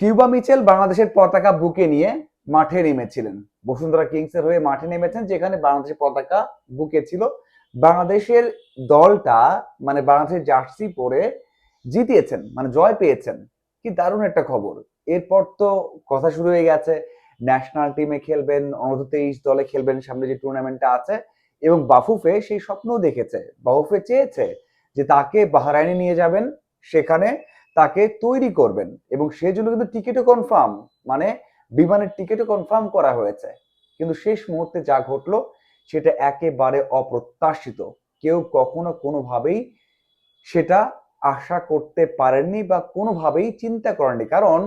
Cuba Mitchell বাংলাদেশের পতাকা বুকে নিয়ে মাঠে নেমেছিলেন। বসুন্ধরা কিংসের হয়ে মাঠে নেমেছেন, যেখানে বাংলাদেশের পতাকা বুকে ছিল। বাংলাদেশের দলটা মানে বাংলাদেশের জার্সি পরে জিতিয়েছেন মানে জয় পেয়েছেন। কি দারুণ একটা খবর। এরপর তো কথা শুরু হয়ে গেছে, ন্যাশনাল টিমে খেলবেন অনূর্ধ্ব তেইশ দলে খেলবেন, সামনে যে টুর্নামেন্টটা আছে। এবং বাফুফে সেই স্বপ্নও দেখেছে, বাফুফে চেয়েছে যে তাকে বাহরাইনে নিয়ে যাবেন, সেখানে তাকে তৈরি করবেন এবং সেই জন্য কিন্তু টিকিটও কনফার্ম মানে বিমানের টিকিটও কনফার্ম করা হয়েছে। কিন্তু শেষ মুহূর্তে যা ঘটলো, সেটা একেবারে অপ্রত্যাশিত। কেউ কখনো কোনোভাবেই সেটা আশা করতে পারেননি বা কোনোভাবেই চিন্তা করেননি। কারণ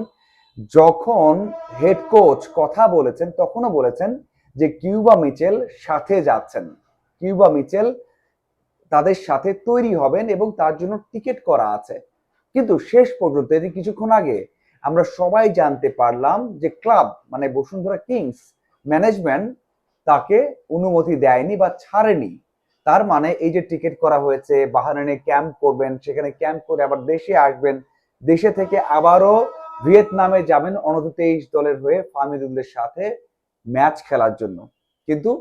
যখন হেড কোচ কথা বলেছেন, তখনও বলেছেন যে কিউবা মিচেল সাথে যাচ্ছেন। কিউবা মিচেল তাদের সাথে তৈরি হবেন এবং তার জন্য টিকিট করা আছে। কিন্তু শেষ পর্যন্ত এটি কিছুক্ষণ আগে, আমরা সবাই জানতে পারলাম যে ক্লাব মানে বসুন্ধরা কিংস ম্যানেজমেন্ট তাকে অনুমতি দেয়নি বা ছাড়েনি। তার মানে এই যে টিকিট করা হয়েছে বাহারানে ক্যাম্প করবেন, সেখানে ক্যাম্প করে আবার দেশে আসবেন, দেশে থেকে আবারও ভিয়েতনামে যাবেন অনূর্ধ্ব তেইশ দলের হয়ে ফামিদুলদের সাথে ম্যাচ খেলার জন্য। কিন্তু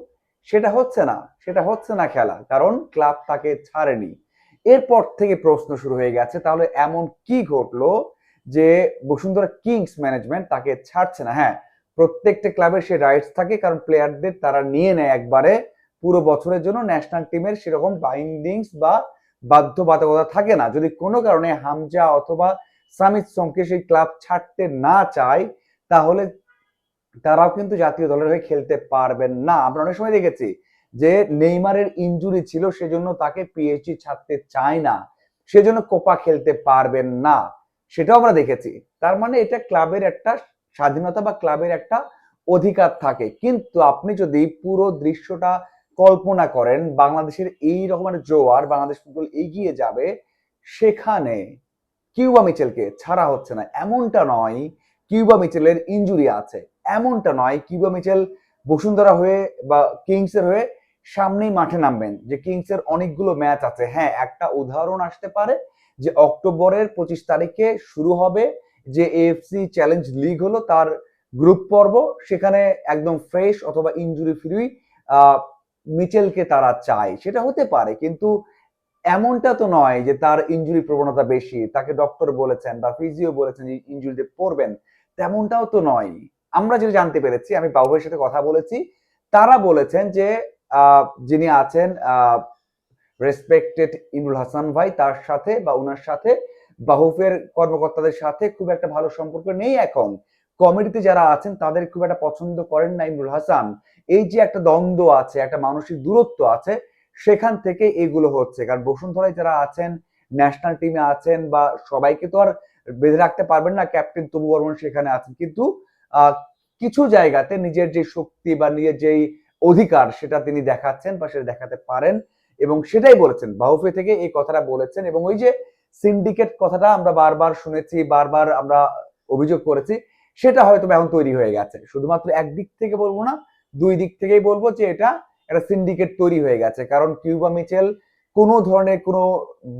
সেটা হচ্ছে না, সেটা হচ্ছে না খেলা, কারণ ক্লাব তাকে ছাড়েনি। এরপর থেকে প্রশ্ন শুরু হয়ে গেছে, তাহলে এমন কি ঘটলো যে বসুন্ধরা কিংস ম্যানেজমেন্ট তাকে ছাড়ছে না? হ্যাঁ প্রত্যেকটা ক্লাবের সে রাইটস থাকে, কারণ প্লেয়ারদের তারা নিয়ে নেয় একবারে পুরো বছরের জন্য। ন্যাশনাল টিমের সেরকম বাইন্ডিংস বা বাধ্যবাধকতা থাকে না। যদি কোনো কারণে হামজা অথবা সামিত সোমকে সেই ক্লাব ছাড়তে না চায়, তাহলে তারাও কিন্তু জাতীয় দলের হয়ে খেলতে পারবেন না। আমরা অনেক সময় দেখেছি যে নেইমারের ইঞ্জুরি ছিল সেজন্য তাকে পিএইচডি ছাড়তে চায় না, সেজন্য কোপা খেলতে পারবেন না। সেটাও আমরা দেখেছি। তার মানে এটা ক্লাবের একটা স্বাধীনতা বা ক্লাবের একটা অধিকার থাকে। কিন্তু আপনি যদি পুরো দৃশ্যটা কল্পনা করেন, বাংলাদেশের এই রকমের জোয়ার, বাংলাদেশ ফুটবল এগিয়ে যাবে, সেখানে কিউবা মিচেলকে ছাড়া হচ্ছে না। এমনটা নয়, কিউবা মিচেলের ইঞ্জুরি আছে। এমনটা নয়, কিউবা মিচেল বসুন্ধরা হয়ে বা কিংসের হয়ে সামনেই মাঠে নামবেন যে কিংসের অনেকগুলো ম্যাচ আছে। হ্যাঁ একটা উদাহরণ আসতে পারে যে অক্টোবরের পঁচিশ তারিখে শুরু হবে যে এএফসি চ্যালেঞ্জ লিগ হলো, তার গ্রুপ পর্ব। সেখানে একদম ফ্রেশ অথবা ইনজুরি ফ্রি মিচেলকে তারা চায়। সেটা হতে পারে, কিন্তু এমনটা তো নয় যে তার ইনজুরি প্রবণতা বেশি। তাকে ডক্টর বলেছেন বা ফিজিও বলেছেন যে ইনজুরিতে পড়বেন, তেমনটাও তো নয়। আমরা যেটা জানতে পেরেছি, আমি বাবুয়ের সাথে কথা বলেছি, তারা বলেছেন যে যিনি আছেন রেসপেক্টেড ইমরুল হাসান ভাই, তার সাথে বা ওনার সাথে, বাহুফের কর্মকর্তাদের সাথে খুব একটা ভালো সম্পর্ক নেই এখন। কমিটিতে যারা আছেন, তাদের খুব একটা পছন্দ করেন না ইমরুল হাসান। এই যে একটা দ্বন্দ্ব আছে, একটা মানসিক দূরত্ব আছে, সেখান থেকে এগুলো হচ্ছে। কারণ বসুন্ধরায় যারা আছেন ন্যাশনাল টিমে আছেন বা সবাইকে তো আর বেঁধে রাখতে পারবেন না ক্যাপ্টেন তবু বর্মন সেখানে আছেন। কিন্তু কিছু জায়গাতে নিজের যে শক্তি বা নিজের যেই অধিকার সেটা তিনি দেখাচ্ছেন বা সেটা দেখাতে পারেন এবং সেটাই বলেছেন। বাহুফে থেকে এই কথাটা বলেছেন এবং ওই যে সিন্ডিকেট কথাটা আমরা বারবার শুনেছি, বারবার আমরা অভিযোগ করেছি, সেটা হয়তো এখন তৈরি হয়ে গেছে। শুধুমাত্র একদিক থেকে বলব না, দুই দিক থেকেই বলব যে এটা একটা সিন্ডিকেট তৈরি হয়ে গেছে। কারণ কিউবা মিচেল কোনো ধরনের কোনো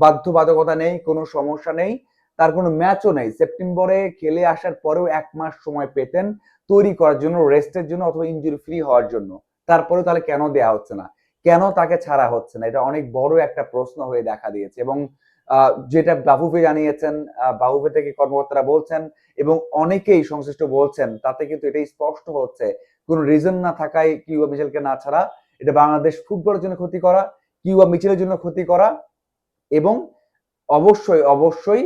বাধ্যবাধকতা নেই, কোনো সমস্যা নেই, তার কোনো ম্যাচও নেই। সেপ্টেম্বরে খেলে আসার পরেও এক মাস সময় পেতেন তৈরি করার জন্য রেস্টের জন্য অথবা ইঞ্জুরি ফ্রি হওয়ার জন্য। তারপরে তাহলে কেন দেয়া হচ্ছে না? কেন তাকে ছাড়া হচ্ছে না? এটা অনেক বড় একটা প্রশ্ন হয়ে দেখা দিয়েছে এবং যেটা বাহুফে জানিয়েছেন বাহুফে থেকে কর্মকর্তারা বলছেন এবং অনেকেই সংশ্লিষ্ট বলছেন, তাতে কিন্তু এটাই স্পষ্ট হচ্ছে। কোনো রিজন না থাকায় কিউবা মিচেলকে না ছাড়া এটা বাংলাদেশ ফুটবলের জন্য ক্ষতি করা, কিউবা মিচেলের জন্য ক্ষতি করা এবং অবশ্যই অবশ্যই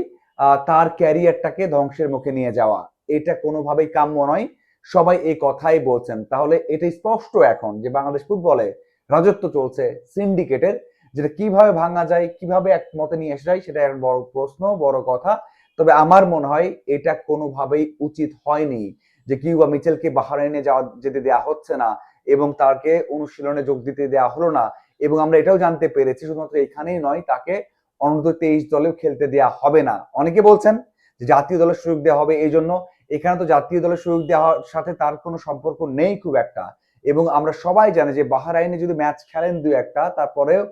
তার ক্যারিয়ারটাকে ধ্বংসের মুখে নিয়ে যাওয়া। এটা কোনোভাবেই কাম্য নয়। সবাই এই কথাই বলছেন। তাহলে এটা স্পষ্ট এখন যে বাংলাদেশ ফুটবলে রাজত্ব চলছে সিন্ডিকেটের, যেটা কীভাবে ভাঙা যায়, কীভাবে এক মতে নিয়ে এসে যায়, সেটা এক বড় প্রশ্ন, বড় কথা। তবে আমার মনে হয় এটা কোনোভাবেই উচিত হয়নি যে কিউবা মিচেলকে বাহারাইনে যাওয়া যেতে দেওয়া হচ্ছে না এবং তাকে অনুশীলনে যোগ দিতে দেওয়া হলো না। এবং আমরা এটাও জানতে পেরেছি, শুধুমাত্র এখানেই নয়, তাকে অনূর্ধ্ব তেইশ দলেও খেলতে দেওয়া হবে না। অনেকে বলছেন যে জাতীয় দলের সুযোগ দেওয়া হবে, এই জন্য এখানে তো জাতীয় দলের সুযোগ দেওয়ার সাথে তার কোনো সম্পর্ক নেই খুব একটা। এবং আমরা সবাই জানি যে বাহারাইনে যদি ম্যাচ খেলেন দু একটা, তারপরেও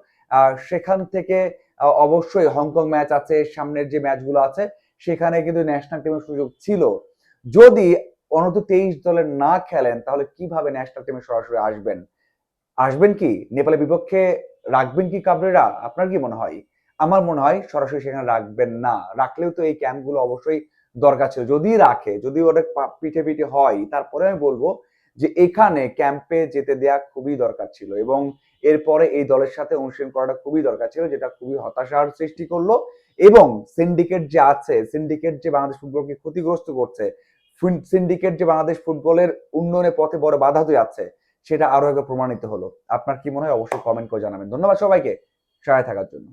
সেখান থেকে অবশ্যই হংকং ম্যাচ আছে, সামনের যে ম্যাচগুলো আছে, সেখানে কিন্তু ন্যাশনাল টিমের সুযোগ ছিল। যদি অনূর্ধ্ব তেইশ দলের না খেলেন, তাহলে কীভাবে ন্যাশনাল টিমে সরাসরি আসবেন? আসবেন কি? নেপালের বিপক্ষে রাখবেন কি কাবরেরা? আপনার কি মনে হয়? আমার মনে হয় সরাসরি সেখানে রাখবেন না। রাখলেও তো এই ক্যাম্পগুলো অবশ্যই দরকার ছিল। যদি রাখে, যদি ওটা পিঠে পিঠে হয়, তারপরে আমি বলব যে এখানে ক্যাম্পে যেতে দেয়া খুবই দরকার ছিল এবং এরপরে এই দলের সাথে অনুশীলন করাটা খুবই দরকার ছিল, যেটা খুবই হতাশার সৃষ্টি করল এবং সিন্ডিকেট যে আছে সিন্ডিকেট যে বাংলাদেশ ফুটবলকে ক্ষতিগ্রস্ত করছে সিন্ডিকেট যে বাংলাদেশ ফুটবলের উন্নয়নের পথে বড় বাধা হয়ে যাচ্ছে, সেটা আরও একবার প্রমাণিত হলো। আপনার কি মনে হয়? অবশ্যই কমেন্ট করে জানাবেন। ধন্যবাদ সবাইকে। সহায় থাকার জন্য।